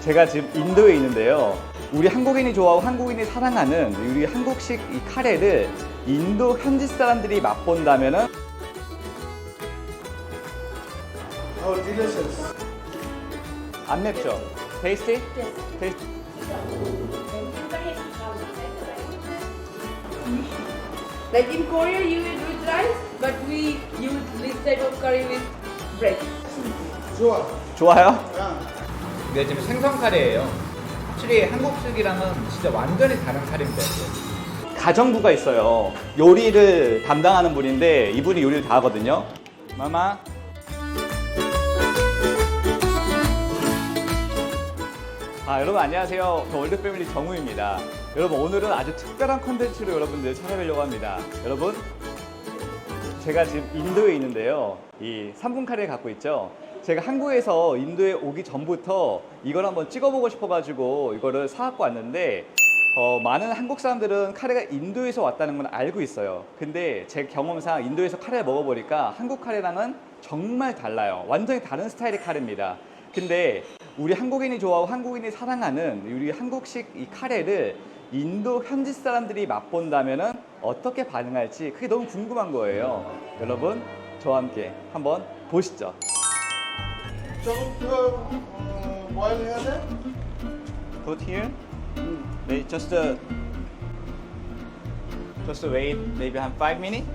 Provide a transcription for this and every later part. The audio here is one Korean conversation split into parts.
제가 지금 인도에 있는데요. 우리 한국인이 좋아하고 한국인이 사랑하는 우리 한국식 이 카레를 인도 현지 사람들이 맛본다면은 Oh, delicious. 안 맵죠? 테이스티? 테이스티? Like in Korea, you eat with rice, but we use this type of curry with bread. 좋아. 좋아요? 야, 이게 지금 생선 카레예요. 확실히 한국식이랑은 진짜 완전히 다른 카레입니다. 가정부가 있어요. 요리를 담당하는 분인데 이분이 요리를 다 하거든요. 마마. 아 여러분 안녕하세요. 저 월드 패밀리 정우입니다. 여러분 오늘은 아주 특별한 컨텐츠로 여러분들 찾아뵈려고 합니다. 여러분 제가 지금 인도에 있는데요. 이 3분 카레를 갖고 있죠. 제가 한국에서 인도에 오기 전부터 이걸 한번 찍어보고 싶어가지고 이거를 사갖고 왔는데 어, 많은 한국 사람들은 카레가 인도에서 왔다는 건 알고 있어요. 근데 제 경험상 인도에서 카레를 먹어보니까 한국 카레랑은 정말 달라요. 완전히 다른 스타일의 카레입니다. 근데 우리 한국인이 좋아하고 한국인이 사랑하는 우리 한국식 이 카레를 인도 현지 사람들이 맛본다면은 어떻게 반응할지 그게 너무 궁금한 거예요. 여러분 저와 함께 한번 보시죠. 더 어, boil 해야 돼? Put here. Wait, just uh, just wait maybe 한 5 minutes.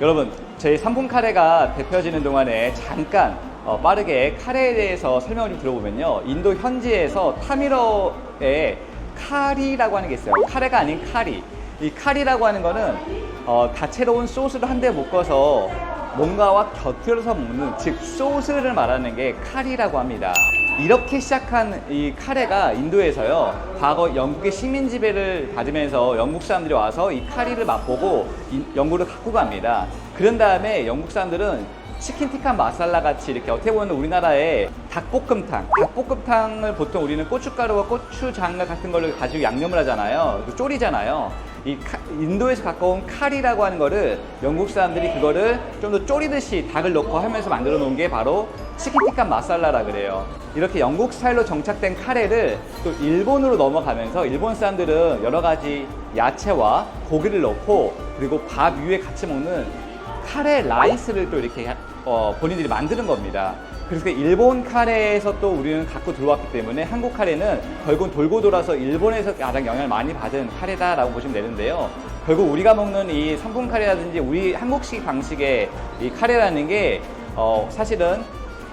여러분, 저희 3분 카레가 대표지는 동안에 잠깐 어, 빠르게 카레에 대해서 설명을 좀 들어보면요. 인도 현지에서 타미러에 카리라고 하는 게 있어요. 카레가 아닌 카리. 이 카리라고 하는 거는 어, 다채로운 소스를 한데 묶어서 뭔가와 곁들여서 먹는 즉 소스를 말하는 게 카리라고 합니다. 이렇게 시작한 이 카레가 인도에서요. 과거 영국의 식민 지배를 받으면서 영국 사람들이 와서 이 카리를 맛보고 이- 영국을 갖고 갑니다. 그런 다음에 영국 사람들은 치킨 티카 마살라 같이 이렇게 어떻게 보면 우리나라의 닭볶음탕, 닭볶음탕을 보통 우리는 고춧가루와 고추장을 같은 걸로 가지고 양념을 하잖아요. 그 졸이잖아요. 이 카- 인도에서 가까운 카리라고 하는 거를 영국 사람들이 그거를 좀더 졸이듯이 닭을 넣고 하면서 만들어 놓은 게 바로 치킨 티카 마살라라 그래요. 이렇게 영국 스타일로 정착된 카레를 또 일본으로 넘어가면서 일본 사람들은 여러 가지 야채와 고기를 넣고 그리고 밥 위에 같이 먹는 카레 라이스를 또 이렇게 어, 본인들이 만드는 겁니다. 그래서 그 일본 카레에서 또 우리는 갖고 들어왔기 때문에 한국 카레는 결국 돌고 돌아서 일본에서 가장 영향을 많이 받은 카레다라고 보시면 되는데요. 결국 우리가 먹는 이 3분 카레라든지 우리 한국식 방식의 이 카레라는 게 어, 사실은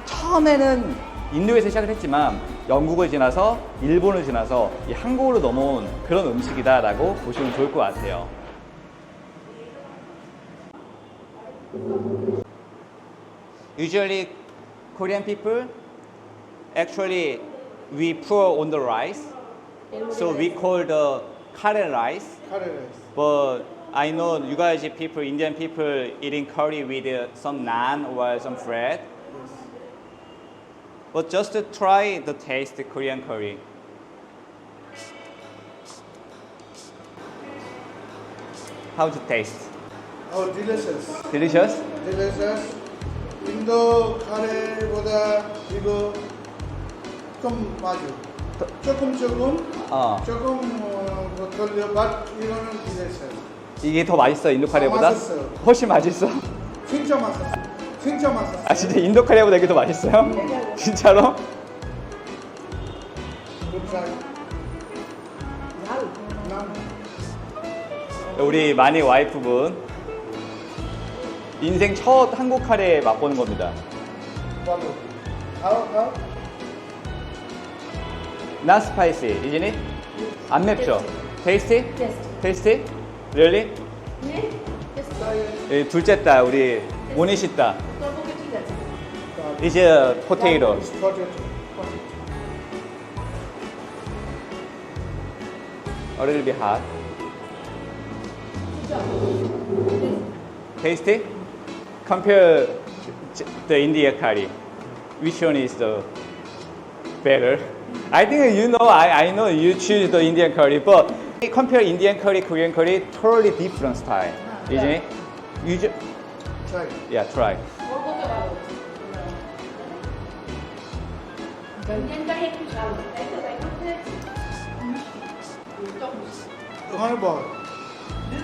처음에는 인도에서 시작을 했지만 영국을 지나서 일본을 지나서 이 한국으로 넘어온 그런 음식이다라고 보시면 좋을 것 같아요. Usually, Korean people, actually we pour on the rice. So we call the curry rice. Curry rice. But I know you guys, people, Indian people eating curry with uh, some naan or some bread. Yes. But just to try the taste Korean curry. How it taste? Oh, delicious. Delicious? Delicious. 인도 카레보다 이거 좀 맞아. 조금 조금 어. 조금 어, 뭐 돌려 but 이거는 delicious. 이게 더 맛있어 인도 카레보다? 맛있어요. 훨씬 맛있어? 진짜 맛있어. 진짜 맛있어. 아 진짜 인도 카레보다 이게 더 맛있어요? 진짜로? Good try. 난 우리 마니 와이프분 인생 첫 한국 카레 맛보는 겁니다. How how? Not spicy, isn't it? 안 맵죠? Tasty? Yes. Tasty? Really? 네? Try 이 둘째 딸 우리 모니시 딸. 떡볶이. It's potato. A little bit hot. Tasty? compare the India curry, which one is the better? I think you know, I, I know you choose the Indian curry, but compare Indian curry, Korean curry, totally different style, ah, isn't yeah. it? You just try. Yeah, try.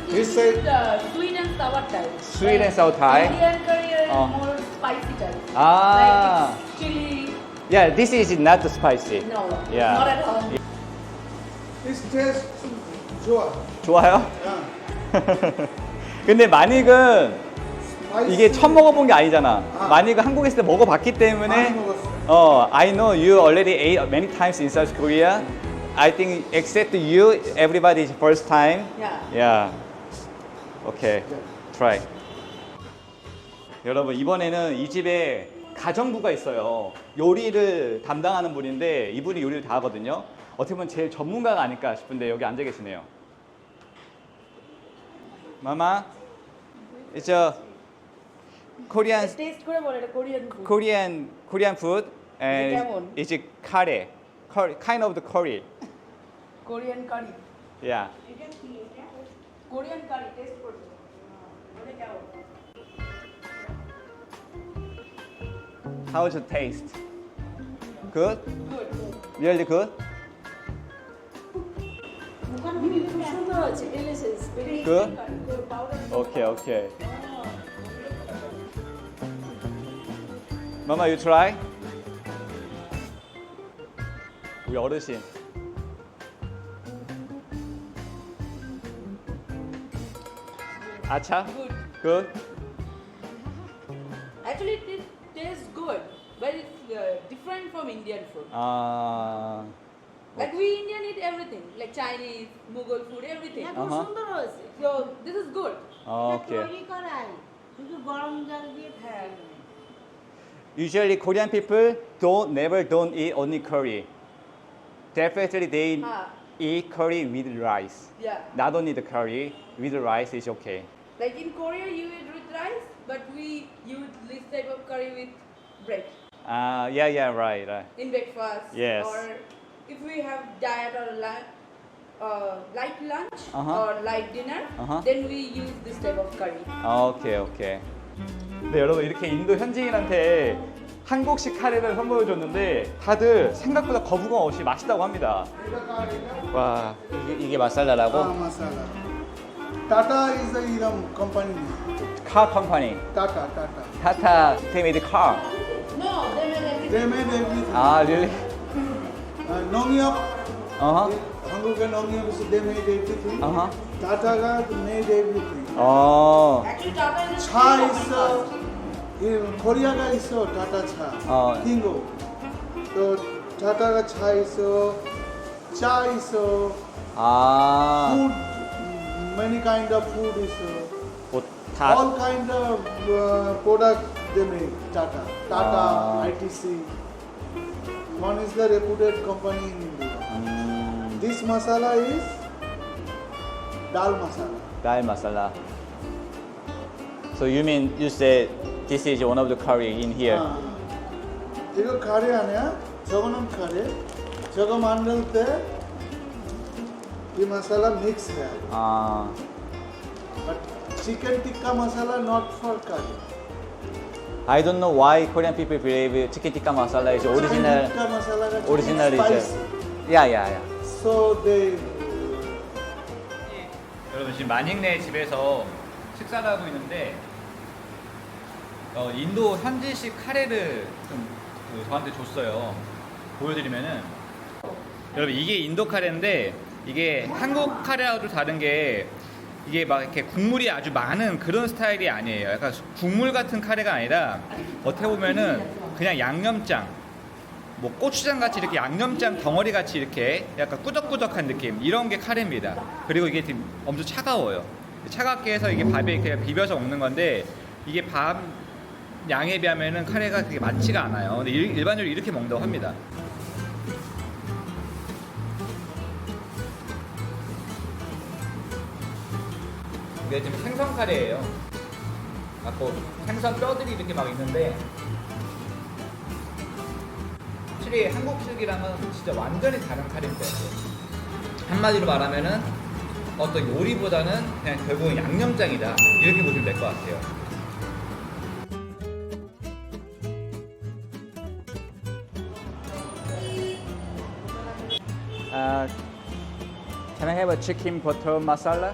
This is side- uh, sweet and sour type. Sweet and sour type. Indian curry is Oh. more spicy type. Ah. Like it's chili. Yeah, this is not spicy. No, Yeah. not at all. This taste 좋아. 좋아요? 야, 근데 마닉은 spicy. 이게 처음 먹어본 게 아니잖아. 아. 마닉은 한국에 있을 때 먹어봤기 때문에 많이 먹었어. 어, I know you already ate many times in South Korea. I think except you, everybody is first time. Yeah. Yeah. Okay. Try. 여러분 이번에는 이 집에 가정부가 있어요. 요리를 담당하는 분인데 이분이 요리를 다 하거든요. 어떻게 보면 제일 전문가가 아닐까 싶은데 여기 앉아 계시네요. 마마, it's a Korean Taste করে বলে এটা Korean food Korean Korean food and কেমন? it's a curry, curry, kind of the curry. Korean curry Yeah. Korean curry taste How's it taste? Good? Really good? Good? Okay, okay. Mama, you try? 우리 어르신. Acha. Good. Actually, it is tastes good but it's uh, different from Indian food 아, like we Indian eat everything like Chinese Mughal food everything খুব আহা। সুন্দর হয়েছে so this is good okay. তৈরি করাই শুধু গরম জল দিয়ে হ্যাঁ Usually Korean people don't never don't eat only curry. Definitely they Ah. eat curry with rice. yeah Not only the curry with the rice is okay. Like in Korea, you eat with rice, but we use this type of curry with bread Uh, yeah, yeah, right. Uh, in breakfast. Yes. Or if we have diet or lunch, uh, light lunch Uh-huh. or light dinner, Uh-huh. then we use this type of curry. 아, 오케이, 오케이. 네, 여러분 이렇게 인도 현지인한테 한국식 카레를 선보여 줬는데 다들 생각보다 거부감 없이 맛있다고 합니다. 와, 이게, 이게 마살라라고? 아, 마살라. Tata is the Iram company. name. Car company. Tata, Tata. Tata they made car. No, they made everything. They made everything. Ah, really? Uh, Nongyok, Uh huh. Hanguka Nongyok, so they made everything. Uh huh. Tata got made everything. Oh. Actually, Tata is a Cha is uh, in Korea 가 있어 Tata Cha. 어. Kingo. So Tata 가 Cha 있어, 차 있어, 아. food many kind of food is 뭐 all 다. kind of uh, product they make Tata Tata Ah. ITC one is the reputed company in India 음, this masala is dal masala 달 마살라. So you mean you said this is one of the curry in here? हाँ. 이거 카레 아니야? 저거는 카레 저거 만들 때 이 masala mix है 아. but chicken tikka masala not for curry I don't know why Korean people believe chicken tikka masala is original. chicken tikka masala का Original is spicy. yeah, yeah, yeah. so they 여러분 지금 마닝네 집에서 식사를 하고 있는데 어, 인도 현지식 카레를 좀 그, 저한테 줬어요. 보여드리면은 여러분 이게 인도 카레인데 이게 한국 카레하고 좀 다른 게 이게 막 이렇게 국물이 아주 많은 그런 스타일이 아니에요. 약간 국물 같은 카레가 아니라 어떻게 보면은 그냥 양념장 뭐 고추장 같이 이렇게 양념장 덩어리 같이 이렇게 약간 꾸덕꾸덕한 느낌 이런 게 카레입니다. 그리고 이게 지금 엄청 차가워요. 차갑게 해서 이게 밥에 이렇게 비벼서 먹는 건데 이게 밥 양에 비하면은 카레가 그게 많지가 않아요. 근데 일, 일반적으로 이렇게 먹는다고 합니다. 이게 지금 생선 카레예요. 아까 생선 뼈들이 이렇게 막 있는데 확실히 한국 식이랑은 진짜 완전히 다른 카레인 것 같아요. 한마디로 말하면은 어떤 요리보다는 그냥 결국은 양념장이다 이렇게 보시면 될 것 같아요. Uh, can I have a chicken butter masala?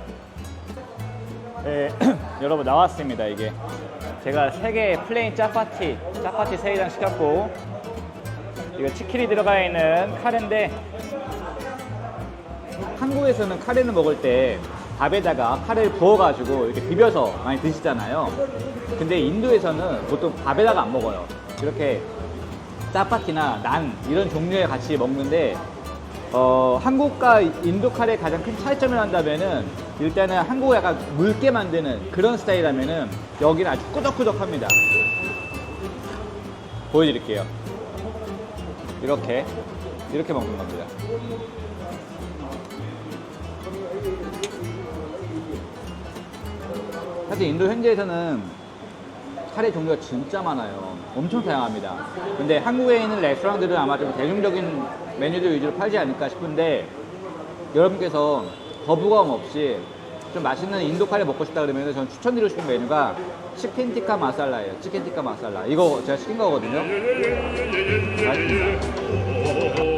네, 여러분 나왔습니다 이게. 제가 세개 플레인 짜파티, 짜파티 세 개장 시켰고 이거 치킨이 들어가 있는 카레인데 한국에서는 카레를 먹을 때 밥에다가 카레를 부어가지고 이렇게 비벼서 많이 드시잖아요. 근데 인도에서는 보통 밥에다가 안 먹어요. 이렇게 짜파티나 난 이런 종류의 같이 먹는데 어, 한국과 인도 카레의 가장 큰 차이점을 한다면은 일단은 한국을 약간 묽게 만드는 그런 스타일이라면은 여기는 아주 꾸덕꾸덕합니다. 보여드릴게요. 이렇게 이렇게 먹는 겁니다. 사실 인도 현지에서는 카레 종류가 진짜 많아요. 엄청 다양합니다. 근데 한국에 있는 레스토랑들은 아마 좀 대중적인 메뉴들 위주로 팔지 않을까 싶은데 여러분께서 거부감 없이 좀 맛있는 인도 카레 먹고 싶다 그러면 저는 추천드리고 싶은 메뉴가 치킨 티카 마살라예요. 치킨 티카 마살라. 이거 제가 시킨 거거든요. 맛있습니다.